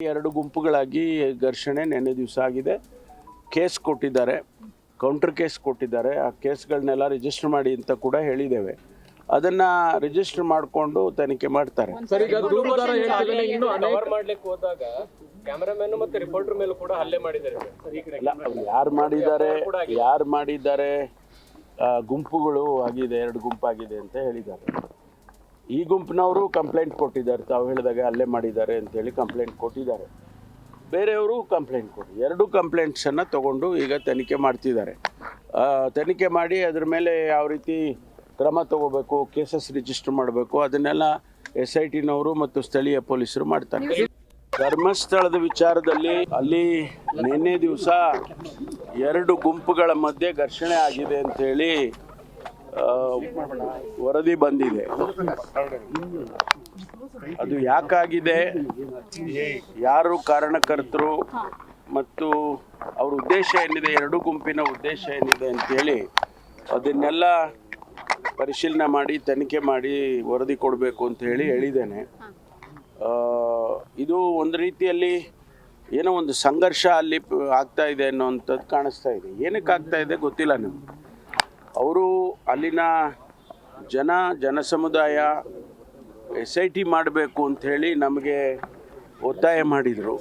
ಎರಡು ಗುಂಪುಗಳಾಗಿ ಘರ್ಷಣೆ ನೆನ್ನೆ ದಿವಸ ಆಗಿದೆ. ಕೇಸ್ ಕೊಟ್ಟಿದ್ದಾರೆ ಕೌಂಟರ್ ಕೇಸ್ ಕೊಟ್ಟಿದ್ದಾರೆ. ಆ ಕೇಸ್ಗಳನ್ನೆಲ್ಲ ರಿಜಿಸ್ಟರ್ ಮಾಡಿ ಅಂತ ಕೂಡ ಹೇಳಿದ್ದೇವೆ. ಅದನ್ನ ರಿಜಿಸ್ಟರ್ ಮಾಡಿಕೊಂಡು ತನಿಖೆ ಮಾಡ್ತಾರೆ. ಸರ್ ಈಗ ದೂರುದಾರ ಹೇಳಿದ ಇನ್ನು ಅನೇಕ ಕವರ್ ಮಾಡ್ಲಿಕ್ಕೆ ಮತ್ತೆ ರಿಪೋರ್ಟರ್ ಮೇಲೂ ಕೂಡ ಹಲ್ಲೆ ಮಾಡಿದ್ದಾರೆ ಸರ್. ಈ ಕಡೆ ಇಲ್ಲ ಯಾರು ಮಾಡಿದ್ದಾರೆ ಯಾರು ಮಾಡಿದ್ದಾರೆ ಆ, ಗುಂಪುಗಳು ಆಗಿದೆ ಎರಡು ಗುಂಪಾಗಿದೆ ಅಂತ ಹೇಳಿದ್ದಾರೆ. ಈ ಗುಂಪಿನವರು ಕಂಪ್ಲೇಂಟ್ ಕೊಟ್ಟಿದ್ದಾರೆ. ತಾವು ಹೇಳಿದಾಗ ಅಲ್ಲೇ ಮಾಡಿದ್ದಾರೆ ಅಂತೇಳಿ ಕಂಪ್ಲೇಂಟ್ ಕೊಟ್ಟಿದ್ದಾರೆ. ಬೇರೆಯವರು ಕಂಪ್ಲೇಂಟ್ ಕೊಡಿ. ಎರಡು ಕಂಪ್ಲೇಂಟ್ಸನ್ನು ತಗೊಂಡು ಈಗ ತನಿಖೆ ಮಾಡ್ತಿದ್ದಾರೆ. ತನಿಖೆ ಮಾಡಿ ಅದ್ರ ಮೇಲೆ ಯಾವ ರೀತಿ ಕ್ರಮ ತಗೋಬೇಕು ಕೇಸಸ್ ರಿಜಿಸ್ಟರ್ ಮಾಡಬೇಕು, ಅದನ್ನೆಲ್ಲ ಎಸ್ ಐ ಟಿನವರು ಮತ್ತು ಸ್ಥಳೀಯ ಪೊಲೀಸರು ಮಾಡ್ತಾರೆ. ಧರ್ಮಸ್ಥಳದ ವಿಚಾರದಲ್ಲಿ ಅಲ್ಲಿ ನಿನ್ನೆ ದಿವಸ ಎರಡು ಗುಂಪುಗಳ ಮಧ್ಯೆ ಘರ್ಷಣೆ ಆಗಿದೆ ಅಂತೇಳಿ ವರದಿ ಬಂದಿದೆ. ಅದು ಯಾಕಾಗಿದೆ? ಯಾರು ಕಾರಣಕರ್ತರು? ಮತ್ತು ಅವ್ರ ಉದ್ದೇಶ ಏನಿದೆ? ಎರಡು ಗುಂಪಿನ ಉದ್ದೇಶ ಏನಿದೆ ಅಂತೇಳಿ ಅದನ್ನೆಲ್ಲ ಪರಿಶೀಲನೆ ಮಾಡಿ, ತನಿಖೆ ಮಾಡಿ ವರದಿ ಕೊಡಬೇಕು ಅಂತ ಹೇಳಿ ಹೇಳಿದ್ದೇನೆ. ಇದು ಒಂದು ರೀತಿಯಲ್ಲಿ ಏನೋ ಒಂದು ಸಂಘರ್ಷ ಅಲ್ಲಿ ಆಗ್ತಾ ಇದೆ ಅನ್ನೋವಂಥದ್ದು ಕಾಣಿಸ್ತಾ ಇದೆ. ಏನಕ್ಕೆ ಆಗ್ತಾ ಇದೆ ಗೊತ್ತಿಲ್ಲ ನಮ್ಗೆ. ಅವರು ಅಲ್ಲಿನ ಜನ ಜನ ಸಮುದಾಯ ಎಸ್ ಐ ಟಿ ಮಾಡಬೇಕು ಅಂಥೇಳಿ ನಮಗೆ ಒತ್ತಾಯ ಮಾಡಿದರು.